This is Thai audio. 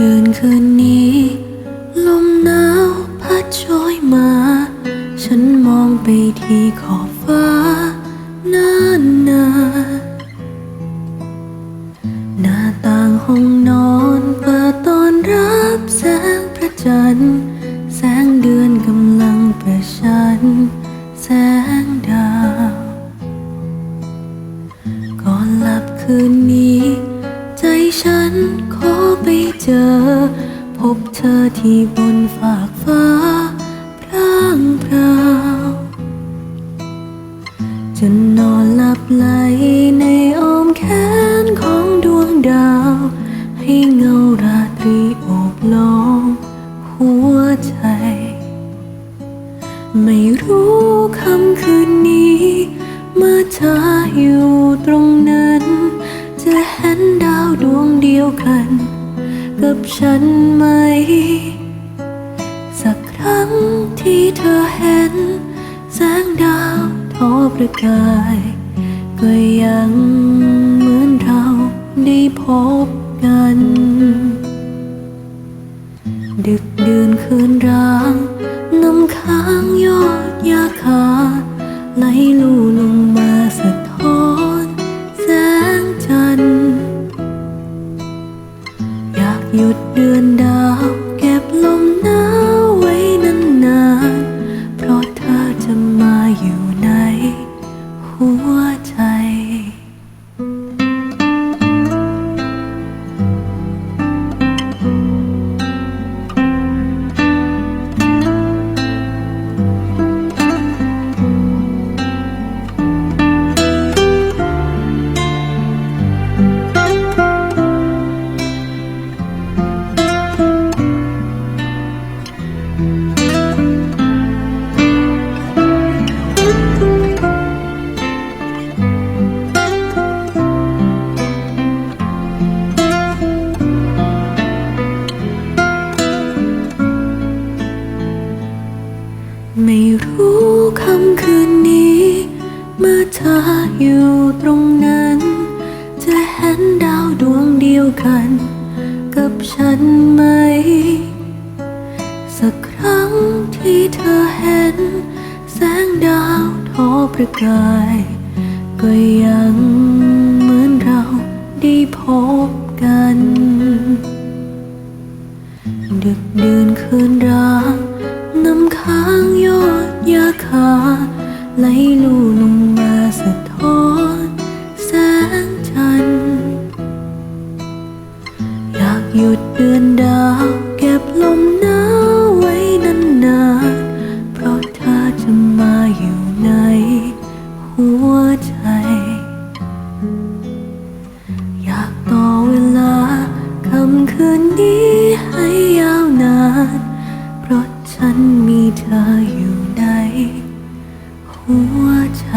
ดินคืนนี้ ลมหนาวพัดโชยมา ฉันมองไปที่ขอบฟ้านานนาหน้าต่างห้องนอนเปิดตอนรับแสงพระจันทร์ แสงเดือนกำลังประชัน แสงดาว ก่อนหลับคืนนี้ ฉันขอไปเจอ พบเธอที่บนฝากฟ้าพร่างพราวจนนอนหลับไหลในอ้อมแขนของดวงดาว ให้เงาราตรีโอบล้อมหัวใจ ไม่รู้คำคืนนี้ เมื่อเธออยู่ตรงนั้น ยวกันกับฉันไหม สักครั้งที่เธอเห็น แสงดาวทอประกาย ก็ยังเหมือนเราได้พบกัน ดึกดื่นคืนร้างน้ำค้างยอดยาคาไหลลู่ลงมา ดเดือนดาวเก็บลมหนาว ไม่รู้คำคืนนี้ เมื่อเธออยู่ตรงนั้น จะเห็นดาวดวงเดียวกัน กับฉันไหม สักครั้งที่เธอเห็น แสงดาวทอประกาย ก็ยังเหมือนเราได้พบกัน ดึกดื่นคืนร้างน้ำค้างยอดยาคาไหลลู่ลงมาสะท้อนแสงจันทร์อยากหยุดเดือนดาวเก็บลมหนาวไว้นานๆเพราะเธอจะมาอยู่ในหัวใจ อยากต่อเวลาคำคืนนี้ให้ยาวนาน ฉันมีเธออยู่ในหัวใจ